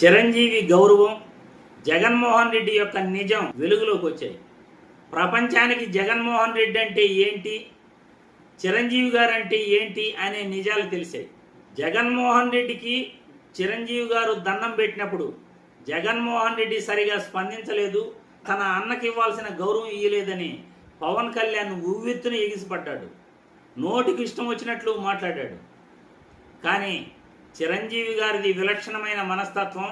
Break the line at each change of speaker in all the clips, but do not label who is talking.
చిరంజీవి గౌరవం జగన్మోహన్ రెడ్డి యొక్క నిజం వెలుగులోకి వచ్చాయి. ప్రపంచానికి జగన్మోహన్ రెడ్డి అంటే ఏంటి? చిరంజీవి గారు అంటే ఏంటి? అనే నిజాలు తెలిసాయి. జగన్మోహన్ రెడ్డికి చిరంజీవి గారు దండం పెట్టినప్పుడు జగన్మోహన్ రెడ్డి సరిగా స్పందించలేదు. తన అన్నకి ఇవ్వాల్సిన గౌరవం ఇయ్యలేదని పవన్ కళ్యాణ్ ఉవ్వెత్తున ఎగిసిపడ్డాడు. నోటికి ఇష్టం వచ్చినట్లు మాట్లాడాడు. కానీ చిరంజీవి గారిది విలక్షణమైన మనస్తత్వం.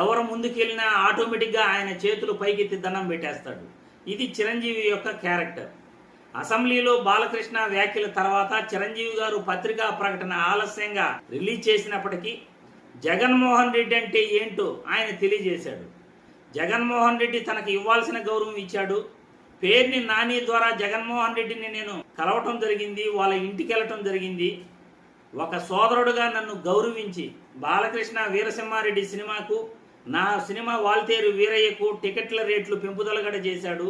ఎవరు ముందుకెళ్ళినా ఆటోమేటిక్గా ఆయన చేతులు పైకెత్తి దండం పెట్టేస్తాడు. ఇది చిరంజీవి యొక్క క్యారెక్టర్. అసెంబ్లీలో బాలకృష్ణ వ్యాఖ్యల తర్వాత చిరంజీవి గారు పత్రికా ప్రకటన ఆలస్యంగా రిలీజ్ చేసినప్పటికీ జగన్మోహన్ రెడ్డి అంటే ఏంటో ఆయన తెలియజేశాడు. జగన్మోహన్ రెడ్డి తనకు ఇవ్వాల్సిన గౌరవం ఇచ్చాడు. పేరుని నాని ద్వారా జగన్మోహన్ రెడ్డిని నేను కలవటం జరిగింది వాళ్ళ ఇంటికి వెళ్ళటం జరిగింది. ఒక సోదరుడుగా నన్ను గౌరవించి బాలకృష్ణ వీరసింహారెడ్డి సినిమాకు నా సినిమా వాల్తేరు వీరయ్యకు టికెట్ల రేట్లు పెంపుదల చేశాడు.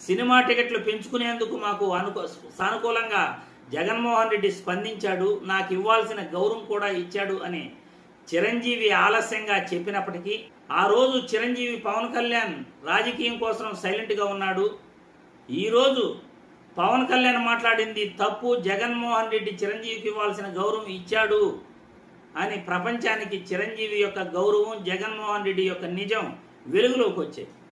సినిమా టికెట్లు పెంచుకునేందుకు మాకు అనుకూ సానుకూలంగా జగన్మోహన్ రెడ్డి స్పందించాడు. నాకు ఇవ్వాల్సిన గౌరవం కూడా ఇచ్చాడు అని చిరంజీవి ఆలస్యంగా చెప్పినప్పటికీ ఆ రోజు చిరంజీవి పవన్ కళ్యాణ్ రాజకీయం కోసం సైలెంట్గా ఉన్నాడు. ఈరోజు పవన్ కళ్యాణ్ మాట్లాడింది తప్పు. జగన్మోహన్ రెడ్డి చిరంజీవికి ఇవ్వాల్సిన గౌరవం ఇచ్చాడు అని ప్రపంచానికి చిరంజీవి యొక్క గౌరవం జగన్మోహన్ రెడ్డి యొక్క నిజం వెలుగులోకి వచ్చాయి